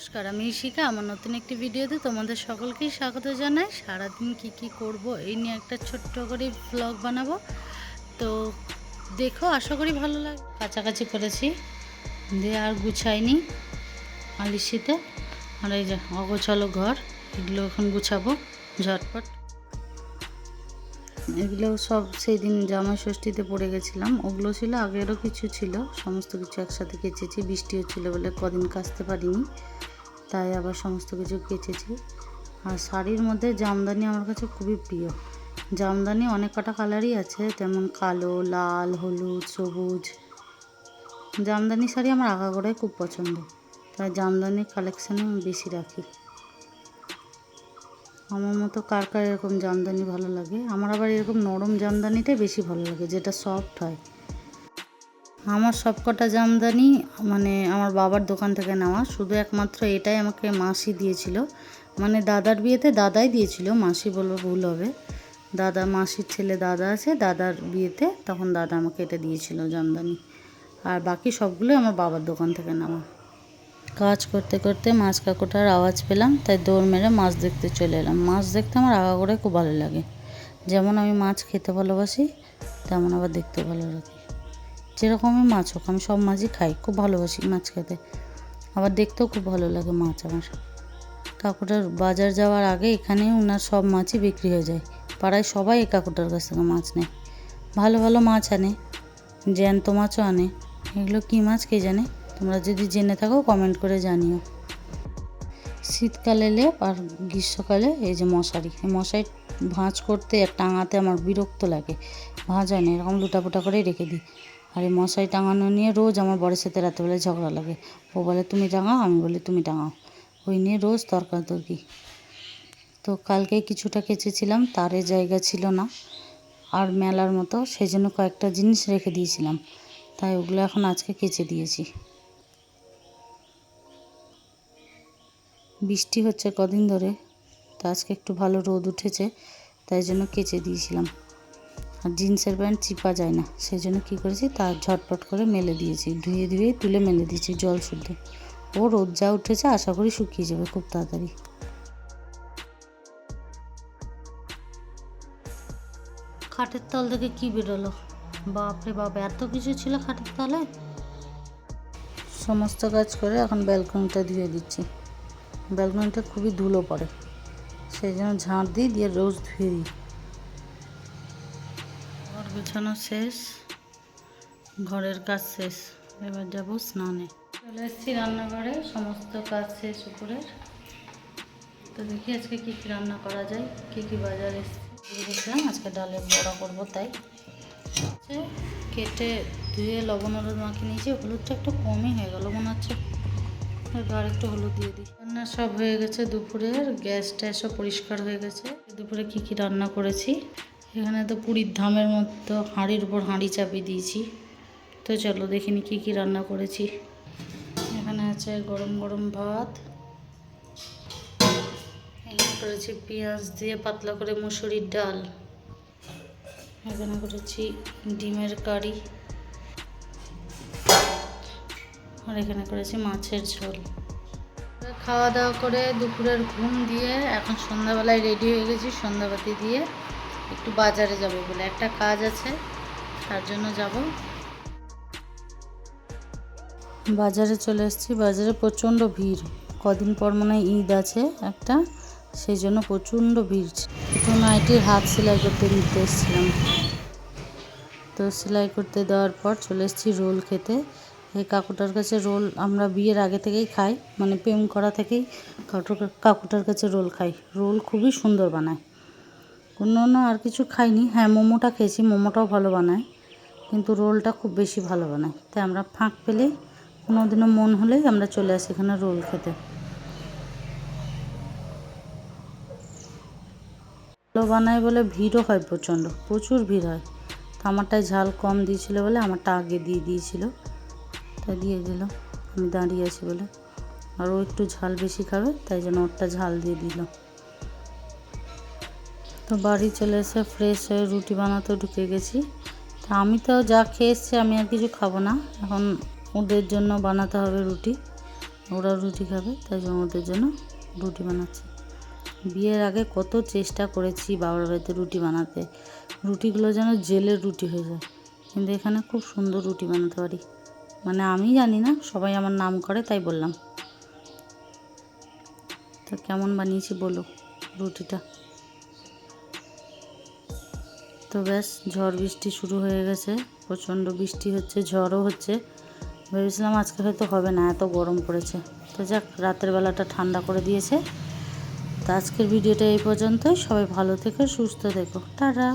নমস্কার, আমি ঈশিকা, আমার নতুন একটি ভিডিওতে তোমাদের সকলকেই স্বাগত জানাই। সারাদিন কি কি করব এই নিয়ে একটা ছোট্ট করে ব্লগ বানাবো। তো দেখো, আশা করি ভালো লাগে কাছাকাছি করেছি। দিয়ে আর গুছাইনি আলিশিতে আর এই যে অগোছালো ঘর, এগুলো এখন গুছাবো ঝটপট। এগুলো সব সেই দিন জামাই ষষ্ঠীতে পড়ে গেছিলাম। ওগুলো ছিল, আগেরও কিছু ছিল, সমস্ত কিছু একসাথে কেচেছি। বৃষ্টি হচ্ছিল বলে কদিন কাচতে পারিনি, তাই আবার সমস্ত কিছু কেচেছি। আর শাড়ির মধ্যে জামদানি আমার কাছে খুবই প্রিয়। জামদানি অনেক কটা কালারই আছে যেমন কালো, লাল, হলুদ, সবুজ। জামদানি শাড়ি আমার আগাগোড়াই খুব পছন্দ, তাই জামদানির কালেকশানে আমি বেশি রাখি। আমার মতো কার কার এরকম জামদানি ভালো লাগে? আমার আবার এরকম নরম জামদানিটাই বেশি ভালো লাগে, যেটা সফট হয়। আমার সবকটা জামদানি মানে আমার বাবার দোকান থেকে নেওয়া। শুধু একমাত্র এটাই আমাকে মাসি দিয়েছিল। মানে দাদার বিয়েতে দাদাই দিয়েছিল, মাসি বলব ভুল হবে। দাদা, মাসির ছেলে দাদা আছে, দাদার বিয়েতে তখন দাদা আমাকে এটা দিয়েছিল জামদানি। আর বাকি সবগুলোই আমার বাবার দোকান থেকে নেওয়া। কাজ করতে করতে মাছ কাকুটার আওয়াজ পেলাম, তাই দৌড় মেরে মাছ দেখতে চলে এলাম। মাছ দেখতে আমার আগা করে খুব ভালো লাগে। যেমন আমি মাছ খেতে ভালোবাসি, তেমন আবার দেখতে ভালো লাগে। যেরকমই মাছ হোক, আমি সব মাছই খাই, খুব ভালোবাসি মাছ খেতে। আবার দেখতেও খুব ভালো লাগে মাছ আমার। কাকুটার বাজার যাওয়ার আগে এখানে ওনার সব মাছই বিক্রি হয়ে যায়। পাড়ায় সবাই এই কাকুটার কাছ থেকে মাছ নেয়। ভালো ভালো মাছ আনে, জ্যান্ত মাছও আনে। এগুলো কী মাছ কে জানে? তোমরা যদি জেনে থাকো কমেন্ট করে জানিও। শীতকালে লেপ আর গ্রীষ্মকালে এই যে মশারি, এই মশারি ভাঁজ করতে আর টাঙাতে আমার বিরক্ত লাগে। ভাঁজ হয় না, এরকম লুটাপুটা করেই রেখে দিই। আর এই মশারি টাঙানো নিয়ে রোজ আমার বরের সাথে রাত্রেবেলায় ঝগড়া লাগে। ও বলে, তুমি টাঙাও? আমি বলি, তুমি টাঙাও। ওই নিয়ে রোজ তর্কাতর্কি। তো কালকে কিছুটা কেচেছিলাম তারের জায়গা ছিল না। আর মেলার মতো সেই জন্য কয়েকটা জিনিস রেখে দিয়েছিলাম। তাই ওগুলো এখন আজকে কেচে দিয়েছি। বৃষ্টি হচ্ছে কদিন ধরে তো আজকে একটু ভালো রোদ উঠেছে তাই জন্য কেচে দিয়েছিলাম। আর জিন্সের প্যান্ট চিপা যায় না সেই জন্য কী করেছি তার ঝটপট করে মেলে দিয়েছি ধুয়ে ধুয়ে তুলে মেলে দিয়েছি জল শুদ্ধ। ও রোদ যা উঠেছে আশা করি শুকিয়ে যাবে খুব তাড়াতাড়ি। খাটের তল থেকে কি বেরোলো? বাপরে বাপ এত কিছু ছিল খাটের তলে? সমস্ত কাজ করে এখন ব্যালকনিটা ধুয়ে দিচ্ছি। ব্যালকনিটা খুবই ধুলো পড়ে। সেই জন্য ঝাঁট দিই, দিয়ে রোজ ধুয়ে দিই। ঘর গোছানো শেষ। ঘরের কাজ শেষ। এবার যাব স্নানে। চলে এসেছি রান্নাঘরে, সমস্ত কাজ শেষ উপরের তো দেখি আজকে কী কী রান্না করা যায়, কী কী বাজার এসেছে। আজকে ডালের বড়া করব তাই। কেটে ধুয়ে লবণ হলুদ মাখিয়ে নিয়েছি, হলুদটা একটু কমই হয়ে গেল, মনে হচ্ছে। এবার একটু হলুদ দিয়ে দিই। রান্না সব হয়ে গেছে দুপুরের গ্যাস ট্যাসও পরিষ্কার হয়ে গেছে। দুপুরে কি কি রান্না করেছি? এখানে তো পুরীর ধামের মতো হাঁড়ির উপর হাঁড়ি চাপিয়ে দিয়েছি। তো চলো দেখিনি কি কি রান্না করেছি। এখানে আছে গরম গরম ভাত। এখানে করেছি পেঁয়াজ দিয়ে পাতলা করে মুসুরির ডাল। এখানে করেছি ডিমের কারি। আর এখানে করেছি মাছের ঝোল। খাওয়া দাওয়া করে দুপুরের ঘুম দিয়ে এখন সন্ধ্যাবেলায় রেডি হয়ে গেছি সন্ধ্যাবাতি দিয়ে একটু বাজারে যাব বলে। একটা কাজ আছে, তার জন্য যাব। বাজারে চলে এসেছি। বাজারে প্রচণ্ড ভিড়। কদিন পর মনে হয় ঈদ আছে একটা, সেই জন্য প্রচণ্ড ভিড়। তো নাইটির হাত সেলাই করতে নিতে এসেছিলাম। তো সেলাই করতে দেওয়ার পর চলে এসেছি রোল খেতে। এই কাকুটার কাছে রোল আমরা বিয়ের আগে থেকেই খাই মানে প্রেম করা থেকেই কাকুটার কাছে রোল খাই। রোল খুবই সুন্দর বানায়। অন্য অন্য আর কিছু খাইনি। হ্যাঁ মোমোটা খেয়েছি, মোমোটাও ভালো বানায়, কিন্তু রোলটা খুব বেশি ভালো বানায়। তাই আমরা ফাঁক পেলেই কোনো দিনও মন হলেই আমরা চলে আসি এখানে রোল খেতে। ভালো বানায় বলে ভিড়ও হয় প্রচণ্ড, প্রচুর ভিড় হয়। তো আমারটায় ঝাল কম দিয়েছিল বলে আমারটা আগে দিয়ে দিয়েছিল। তাই দিয়ে দিল আমি দাঁড়িয়ে আছি বলে। আর ও একটু ঝাল বেশি খাবে, তাই জন্য ওরটা ঝাল দিয়ে দিল। তো বাড়ি চলে এসে ফ্রেশ হয়ে রুটি বানাতে ঢুকে গেছি। তা আমি তো যা খেয়ে এসছি, আমি আর কিছু খাব না। এখন ওদের জন্য বানাতে হবে রুটি। ওরা রুটি খাবে, তাই জন্য ওদের জন্য রুটি বানাচ্ছি। বিয়ের আগে কত চেষ্টা করেছি বাবার বাড়িতে রুটি বানাতে। রুটিগুলো যেন জেলের রুটি হয়ে যায়। কিন্তু এখানে খুব সুন্দর রুটি বানাতে পারি। মানে আমি জানি না, সবাই আমার নাম করে তাই বললাম। তো কেমন বানিয়েছি বলো রুটিটা? তো ব্যাস, ঝড় বৃষ্টি শুরু হয়ে গেছে, প্রচণ্ড বৃষ্টি হচ্ছে, ঝড়ও হচ্ছে। ভেবেছিলাম আজকে হয়তো হবে না, এত গরম পড়েছে। তো যাক, রাতের বেলাটা ঠান্ডা করে দিয়েছে। তো আজকের ভিডিওটা এই পর্যন্তই, সবাই ভালো থেকো, সুস্থ থেকো। টাটা!